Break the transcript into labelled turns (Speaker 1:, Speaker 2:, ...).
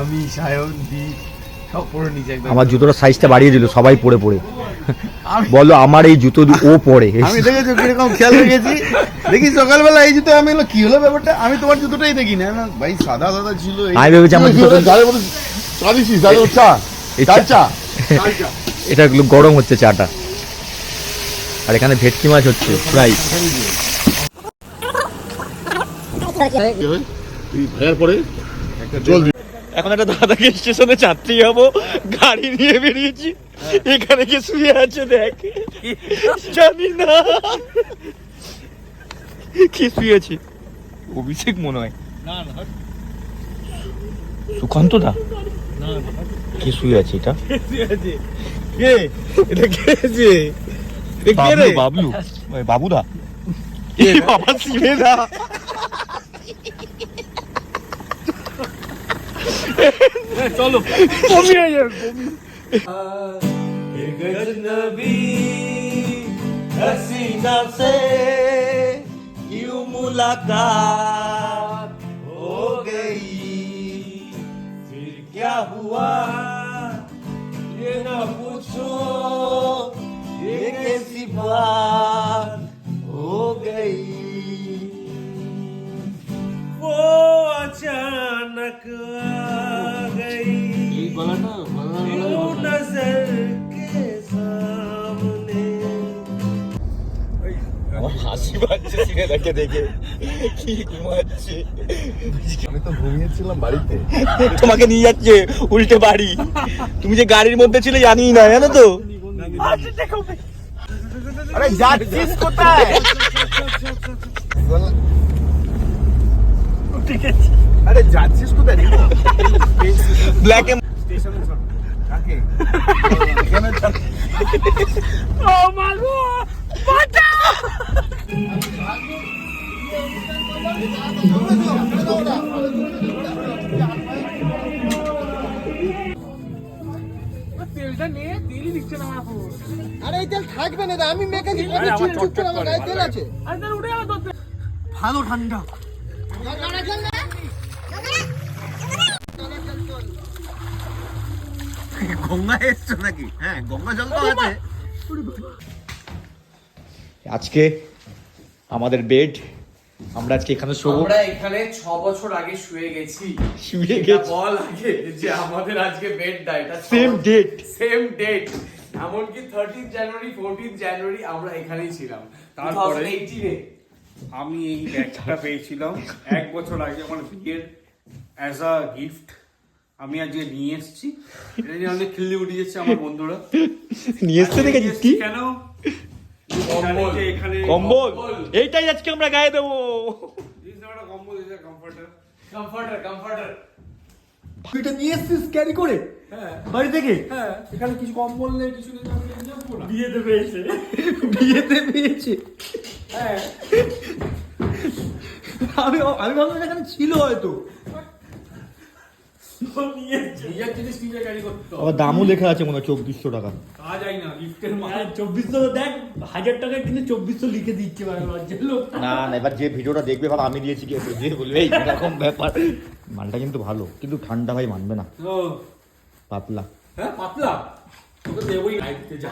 Speaker 1: আমি সায়ন দি সব পরে নিচে একদম।
Speaker 2: আমার জুতোর সাইজটা বাড়িয়ে দিল সবাই পরে পরে। বলো আমার এই জুতো ও পরে।
Speaker 3: আমি দেখেছি কীরকম খেয়াল রেখেছি। দেখি সকালবেলা এই জুতো আমি কি হলো ব্যাপারটা? আমি তোমার জুতোটাই দেখি না ভাই সাদা সাদা ছিল
Speaker 2: আমি ভেবেছি আমার জুতো
Speaker 3: চা চা।
Speaker 2: এটা গরম হচ্ছে চাটা। আর এখানে ভেটকি মাছ হচ্ছে ফ্রাই
Speaker 3: পরে জল
Speaker 2: এখন একটা দাদাকে স্টেশনে যাত্রী যাব গাড়ি নিয়ে বেরিয়েছি এখানে কি শুয়ে আছে দেখ। জানি না। কি শুয়েছে? অভিষেক মনে হয় সুকান্ত দা? কি শুয়ে আছে এটা?
Speaker 1: কে এটা কে আছে
Speaker 2: বাবলু বাবলু। বাবুদা। বাবা শিবে দা।
Speaker 1: चलो। मम्मी आ जाए एक अजनबी
Speaker 2: हसीना से क्यों मुलाकात हो गई? फिर क्या हुआ? ये ना पूछो ये कैसी बात हो गई? वो अचानक তোমাকে নিয়ে যাচ্ছে উল্টে বাড়ি। তুমি যে গাড়ির মধ্যে ছিল জানি না জানো তো?
Speaker 3: আরে যাচ্ছিস কোথায়?
Speaker 1: ঠিক
Speaker 4: আরে এই তেল থাকবে না আমি মেকানিক আমি চুপ চুপ করে আমার গায়ে তেল আছে।
Speaker 1: ভালো ঠান্ডা।
Speaker 3: গঙ্গা এসছো নাকি? হ্যাঁ গঙ্গা জল তো আছে।
Speaker 2: আজকে আমাদের বেড আমরা আজকে এখানে শোবো।
Speaker 1: আমরা এখানে ছ বছর আগে শুয়ে গেছি।
Speaker 2: শুয়ে গেছি।
Speaker 1: বল আগে যে আমাদের আজকে বেড এটা
Speaker 2: সেম ডেট
Speaker 1: সেম ডেট এমনকি থার্টিন জানুয়ারি ফোরটিন জানুয়ারি আমরা এখানেই ছিলাম।
Speaker 5: তারপরে?
Speaker 1: 2018 এ।
Speaker 5: আমি এই ব্যাগটা পেয়েছিলাম। এক বছর আগে আমার বিয়ের অ্যাজ আ গিফট আমি আজকে নিয়ে এসেছি। এটা নিয়ে অনেক খিল্লি উঠে যাচ্ছে আমার বন্ধুরা।
Speaker 2: নিয়ে এসছে দেখেছিস কি?
Speaker 5: কেন? জানি যে এখানে
Speaker 2: কম্বল। এইটাই আজকে আমরা গায়ে দেবো।
Speaker 5: কম্বল কমফর্টার
Speaker 1: কমফর্টার কমফর্টার
Speaker 4: তুইটা নিয়ে এসছিস ক্যারি করে? বাড়ি থেকে?
Speaker 1: হ্যাঁ। এখানে কিছু কম্বল নেই কিছু নেই
Speaker 4: বিয়েতে পেয়েছে বিয়েতে পেয়েছে।
Speaker 1: হ্যাঁ।
Speaker 4: আমি আমি ভাবলাম এখানে ছিল হয়তো।
Speaker 2: দামও লেখা আছে মনে হয় চব্বিশশো টাকা।
Speaker 4: চব্বিশশো দেখ হাজার চব্বিশশো লিখে দিচ্ছে
Speaker 2: না না এবার যে ভিডিওটা দেখবে ভালো আমি দিয়েছি যে বলবে এরকম ব্যাপার। মালটা কিন্তু ভালো কিন্তু ঠান্ডা ভাই মানবে না। পাতলা।
Speaker 1: হ্যাঁ পাতলা। তোকে দেবই যা।